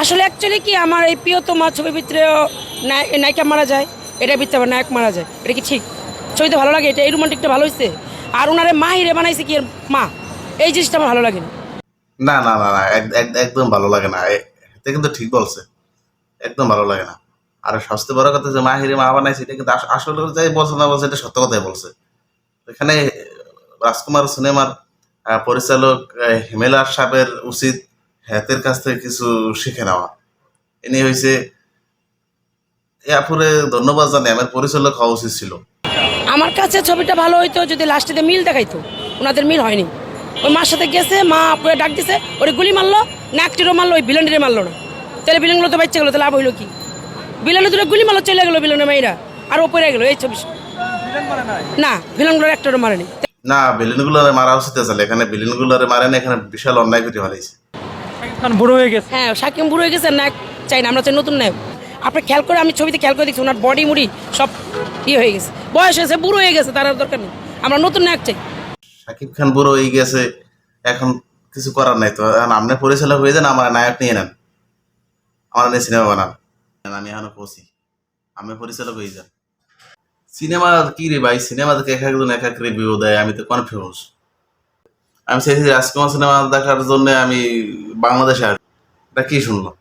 আসলে অ্যাকচুয়ালি কি আমার এই প্রিয়তমা ছবির ভিতরে নায়িকা মারা যায় এটা ভিতরে আবার নায়ক মারা যায় এটা কি ঠিক? ছবিতে ভালো লাগে? এটা এই রোমান্টিকটা ভালো হয়েছে? আর ওনারে মা হিরে বানাইছে কি মা? এই জিনিসটা আমার ভালো লাগে না না না না না এক- এক- একদম ভালো লাগে না। এটা কিন্তু ঠিক বলছে। একদম ভালো লাগে না। আর সবচেয়ে বড় কথা যে মাহিরে মা বানাইছে এটা কিন্তু আসলে যাই বলছে না বলছে এটা সত্য কথাই বলছে। এখানে রাজকুমার সিনেমার পরিচালক আহ, হিমেলার সাহেবের উচিত হাতের কাছ থেকে কিছু শিখে নেওয়া। ইনি হয়েছে এরপরে ধন্যবাদ জানাই আমার পরিচালক হওয়া উচিত ছিল। আমার কাছে ছবিটা ভালো হইতো যদি লাস্টেতে মিল দেখাইতো ওনাদের মিল হয়নি। ওই মার সাথে গেছে মা আপুরে ডাক দিছে ওরে গুলি মারলো নাকটিরও মারলো ওই ভিলেনটিরে মারলো না। তাহলে ভিলেনগুলো তো বাচ্চা গেলো তাহলে লাভ হইল কি? ভিলেনে দুটো গুলি মারলো চলে গেলো ভিলেনের মেয়েরা আর ওপরে গেলো এই ছবি না ভিলেনগুলোর একটারও মারেনি। না বিলিনগুলোরে মারা উচিত আছে এখানে বিলিনগুলোরে মারে না এখানে বিশাল অন্যায় হারাইছে শাকিব খান বুড়ো হয়ে গেছে। হ্যাঁ সাকিম বুড়ো হয়ে গেছে নায়ক চাই না আমরা চাই নতুন নায়ক। আপনি খেয়াল করে আমি ছবিতে খেয়াল করে দেখছি ওনার বডি মুড়ি সব ইয়ে হয়ে গেছে। বয়স হয়েছে বুড়ো হয়ে গেছে তার দরকার নেই। আমরা নতুন নায়ক চাই। শাকিব খান বুড়ো হয়ে গেছে এখন কিছু করার নাই তো। এখন আপনি পরিচালক হয়ে যান আমার নায়ক নিয়ে নেন। আমার নিয়ে সিনেমা বানান। আমি এখনও পৌঁছি আমি পরিচালক হয়ে যান। সিনেমা কি রে ভাই সিনেমা দেখে এক একজন এক এক রিভিউ দেয় আমি তো কনফিউজ আমি চাইছি রাজকুমার সিনেমা দেখার জন্য আমি বাংলাদেশে আসব এটা কি শুনলাম?